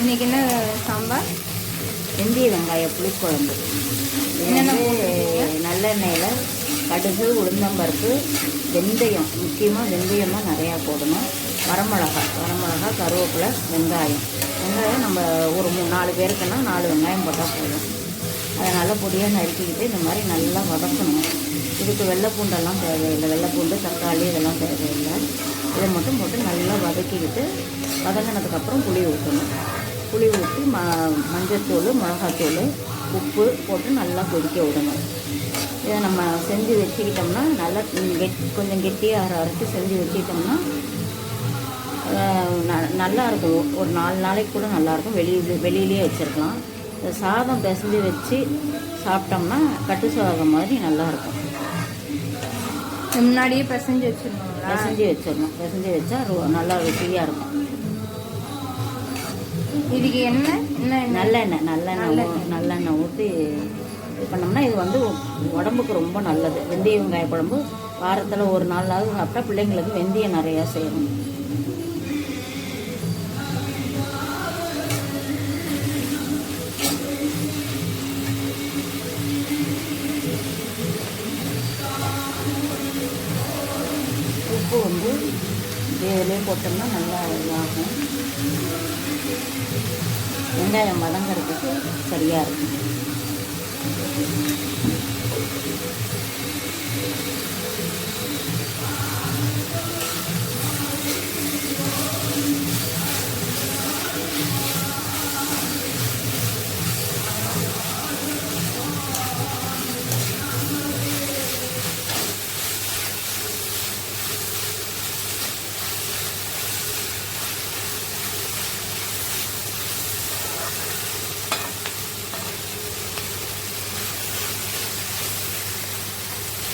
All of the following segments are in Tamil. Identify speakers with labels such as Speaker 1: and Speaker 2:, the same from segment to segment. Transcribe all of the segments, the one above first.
Speaker 1: இன்னைக்கு என்ன சாம்பார்?
Speaker 2: வெந்தய வெங்காய புளிக்குழம்பு? நல்லெண்ணெயில் கடுகு உளுந்தம்பருப்பு வெந்தயம். முக்கியமாக வெந்தயம் தான் நிறையா போடணும். வரமிளகா வரமிளகா கருவேப்பிலை வெங்காயம். வெங்காயம் நம்ம ஒரு மூணு நாலு பேருக்குன்னா நாலு வெங்காயம் போட்டால் போதும். அதை நல்லா பொடியாக நறுக்கிக்கிட்டு இந்த மாதிரி நல்லா வதக்கணும். இதுக்கு வெள்ளை பூண்டெல்லாம் தேவையில்லை. வெள்ளை பூண்டு தக்காளி இதெல்லாம் தேவையில்லை. இதை மட்டும் போட்டு நல்லா வதக்கிக்கிட்டு வதங்கினதுக்கப்புறம் புளி ஊற்றணும். புளி ஊற்றி ம மஞ்சத்தூள் மிளகாத்தூள் உப்பு போட்டு நல்லா கொதிக்க விடணும். இதை நம்ம செஞ்சு வச்சுக்கிட்டோம்னா நல்லா கெட் கொஞ்சம் கெட்டியாக அரை அரைச்சி செஞ்சு வச்சுக்கிட்டோம்னா ந- நல்லா இருக்கும். ஒரு நாலு நாளைக்கு கூட நல்லாயிருக்கும் வெளியே வெளியிலேயே வச்சுருக்கலாம். சாதம் பிசைஞ்சு வச்சு சாப்பிட்டோம்னா கட்டு சாதம் மாதிரி நல்லாயிருக்கும்
Speaker 1: முன்னாடியே பிசைஞ்சு வச்சிருந்தோங்களா
Speaker 2: பிசைஞ்சு வச்சிடணும். பிசைஞ்சு வச்சா ரொ- நல்லா ருசியாக இருக்கும்.
Speaker 1: இதுக்கு என்ன என்ன?
Speaker 2: நல்லெண்ணெய் நல்லெண்ணெய்
Speaker 1: நல்லெண்ணெய்.
Speaker 2: ஊற்றி இது பண்ணோம்னா இது வந்து உடம்புக்கு ரொம்ப நல்லது வெந்தய வெங்காய குழம்பு வாரத்தில் ஒரு நாளாவது சாப்பிட்டா பிள்ளைங்களுக்கு வெந்தயம் நிறையா செய்யணும் உப்பு வந்து இதிலே போட்டோம்னா நல்லா இதாகும் வெங்காயம் வதங்கிறதுக்கு சரியாக இருக்கும்.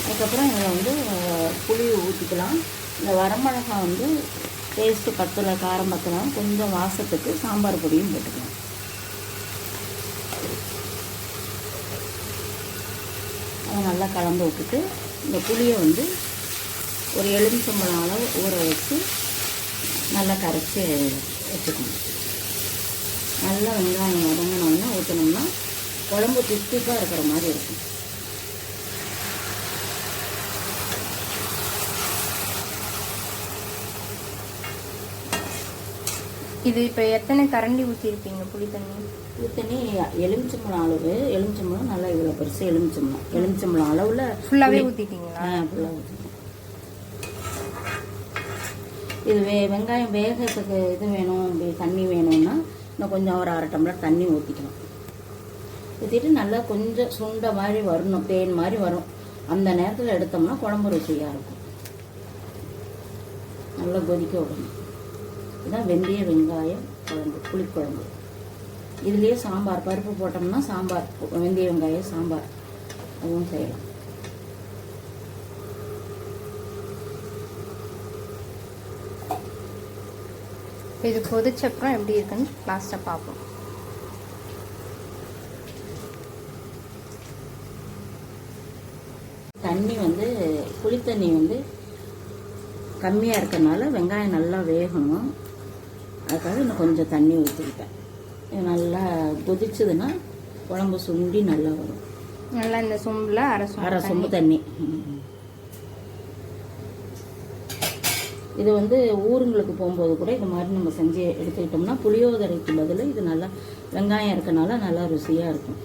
Speaker 2: அதுக்கப்புறம் இதில் வந்து புளியை புளி ஊற்றிக்கலாம் இந்த வரமிளகா வந்து டேஸ்ட்டு பத்தில் காரம் பத்தலாம் கொஞ்சம் வாசத்துக்கு சாம்பார் பொடியும் போட்டுக்கலாம். அதை நல்லா கலந்து விட்டுட்டு இந்த புளியை வந்து ஒரு எலுமிச்சம்பழம் அளவு ஊற வச்சு நல்லா கரைச்சி வச்சுக்கணும். நல்லா வெங்காயம் வதங்கினோன்னா ஊற்றினோம்னா குழம்பு தித்திப்பாக இருக்கிற மாதிரி இருக்கும்.
Speaker 1: இது இப்போ எத்தனை கரண்டி ஊற்றிருப்பீங்க புளி தண்ணி?
Speaker 2: ஊத்தனி எலுமிச்சம்பழம் அளவு எலுமிச்சம்பழம் நல்லா இவ்வளோ பெருசு எலுமிச்சம்பழம். எலுமிச்சம்பழம் அளவில்
Speaker 1: ஃபுல்லாகவே ஊற்றிட்டீங்களா
Speaker 2: ஃபுல்லாக ஊற்றிக்கணும் இது வே வெங்காயம் வேகத்துக்கு இது வேணும் தண்ணி வேணும்னா இன்னும் கொஞ்சம் ஒரு அரை டம்ளர் தண்ணி ஊற்றிக்கணும் ஊற்றிட்டு நல்லா கொஞ்சம் சுண்ட மாதிரி வரணும் தேன் மாதிரி வரும். அந்த நேரத்தில் எடுத்தோம்னா குழம்பு ருசியாக இருக்கும். நல்லா கொதிக்க விடணும். இதுதான் வெந்தய வெங்காயம் குழம்பு புளிக்குழம்பு. இதுலேயே சாம்பார் பருப்பு போட்டோம்னா சாம்பார் வெந்தய வெங்காயம் சாம்பார். அதுவும் செய்யலாம்.
Speaker 1: இது கொதிச்சப்புறம் எப்படி இருக்குன்னு லாஸ்ட்டாக பார்ப்போம்.
Speaker 2: தண்ணி வந்து புளி தண்ணி வந்து கம்மியாக இருக்கறனால வெங்காயம் நல்லா வேகணும். அதுக்காக இன்னும் கொஞ்சம் தண்ணி ஊற்றிக்கிட்டேன் இது நல்லா கொதிச்சதுன்னா குழம்பு சுண்டி நல்லா வரும்.
Speaker 1: நல்லா இந்த சொம்பில் அரை
Speaker 2: அரை சொம்பு
Speaker 1: தண்ணி.
Speaker 2: இது வந்து ஊருங்களுக்கு போகும்போது கூட இது மாதிரி நம்ம செஞ்சு எடுத்துக்கிட்டோம்னா புளியோதரைக்கு பதில் இது நல்லா வெங்காயம் இருக்கனால நல்லா ருசியாக இருக்கும்.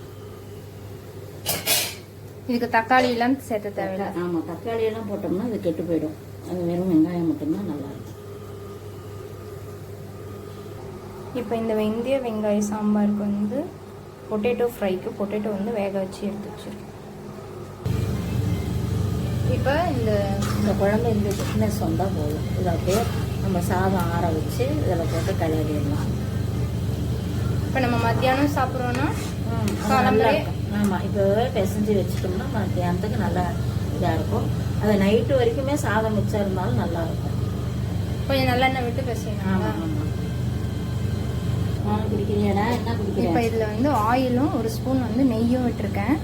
Speaker 1: இதுக்கு தக்காளி எல்லாம் சேர்த்த தேவையில்ல.
Speaker 2: ஆமாம் தக்காளி எல்லாம் போட்டோம்னா அது கெட்டு போயிடும். அது வெறும் வெங்காயம் மட்டும்தான் நல்லா இருக்கும்
Speaker 1: இப்போ இந்த வெந்தய வெங்காய சாம்பாருக்கு வந்து பொட்டேட்டோ ஃப்ரைக்கு பொட்டேட்டோ வந்து வேக வச்சு எடுத்து வச்சிருக்கேன் இப்போ இந்த
Speaker 2: இந்த குழம்பு இந்த திக்னஸ் வந்தால் போதும். இதை அப்படியே நம்ம சாதம் ஆற வச்சு இதில் போட்டு கிளறிடலாம்.
Speaker 1: இப்போ நம்ம மத்தியானம் சாப்பிட்றோன்னா காலம்பரே
Speaker 2: ஆமாம் இப்போவே பிசைஞ்சு வச்சுட்டோம்னா மத்தியானத்துக்கு நல்லா இதாக இருக்கும். அது நைட்டு வரைக்குமே சாதம் மிச்சம் இருந்தாலும் நல்லா இருக்கும்.
Speaker 1: கொஞ்சம் நல்லெண்ணெய் விட்டு பேசுறீங்களா
Speaker 2: ஆமாம் ஆமாம்
Speaker 1: இப்போ இதில் வந்து ஆயிலும் ஒரு ஸ்பூன் வந்து நெய்யும் விட்டுருக்கேன்.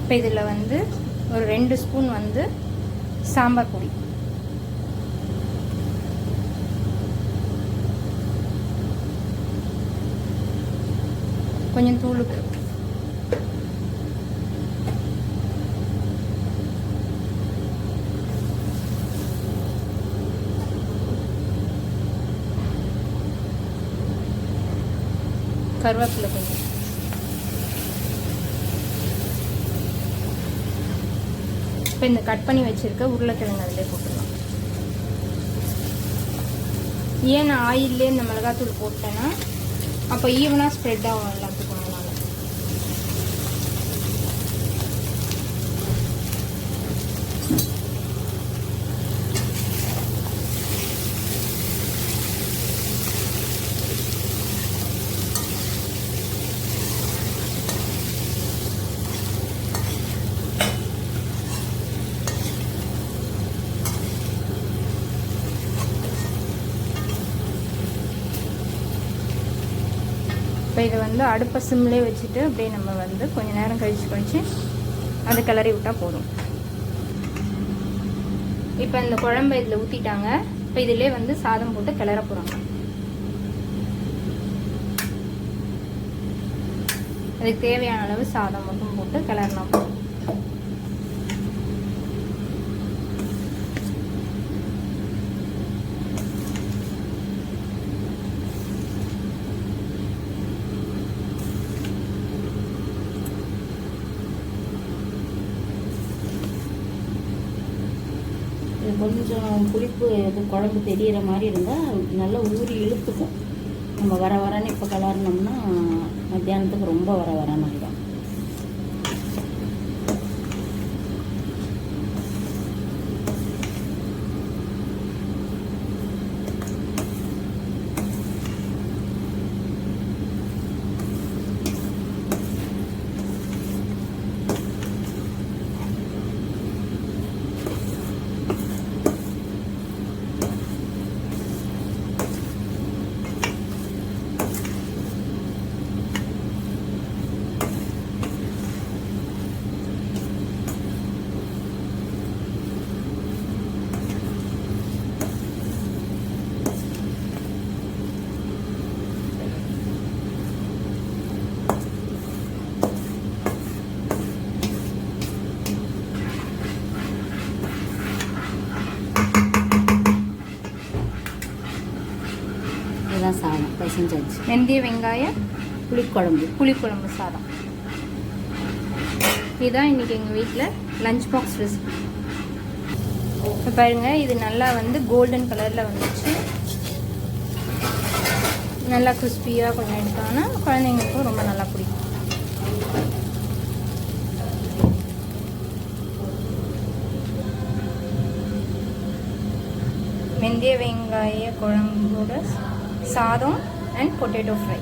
Speaker 1: இப்போ இதில் வந்து ஒரு ரெண்டு ஸ்பூன் வந்து சாம்பார் பொடி. கொஞ்சம் தூளுக்கு. கருவேப்பிலை கொஞ்சம். இப்போ இந்த கட் பண்ணி வச்சிருக்க உருளைக்கிழங்கு அதிலே போட்டுடலாம் ஏன் நான் ஆயிலே இந்த மிளகாத்தூள் போட்டேன்னா அப்போ ஈவனாக ஸ்ப்ரெட் ஆகும்ல. இப்போ இதை வந்து அடுப்பை சிம்லேயே வச்சுட்டு அப்படியே நம்ம வந்து கொஞ்ச நேரம் கழித்து கழித்து அதை கிளறி விட்டால் போதும். இப்போ இந்த குழம்பு இதில் ஊற்றிட்டாங்க இப்போ இதிலே வந்து சாதம் போட்டு கிளற போகிறாங்க அதுக்கு தேவையான அளவு சாதம் மட்டும் போட்டு கிளறினா போதும்
Speaker 2: இது கொஞ்சம் புளிப்பு இது குழம்பு தெரியிற மாதிரி இருந்தால் நல்லா ஊறி இழுத்துக்கும். நம்ம வர வரன்னு இப்போ கலர்னோம்னா மத்தியானத்துக்கு ரொம்ப வர வரன்னு ஆகிடும் இதுதான் சாதம் பசஞ்சாச்சு
Speaker 1: வெந்தய வெங்காயம்
Speaker 2: புளிக்குழம்பு.
Speaker 1: புளிக்குழம்பு சாதம். இதுதான் இன்னைக்கு எங்கள் வீட்டில் லஞ்ச் பாக்ஸ் ரெசிபி இப்போ பாருங்க இது நல்லா வந்து கோல்டன் கலரில் வந்துச்சு. நல்லா கிறிஸ்பியாக கொஞ்சம் எடுத்தோன்னா குழந்தைங்களுக்கும் ரொம்ப நல்லா பிடிக்கும். வெந்தய வெங்காய குழம்போட சாதம் அண்ட் பொட்டேட்டோ ஃப்ரை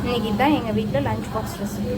Speaker 1: இன்னைக்கு தான் எங்கள் வீட்டில் லஞ்ச் பாக்ஸ் ரெசிபி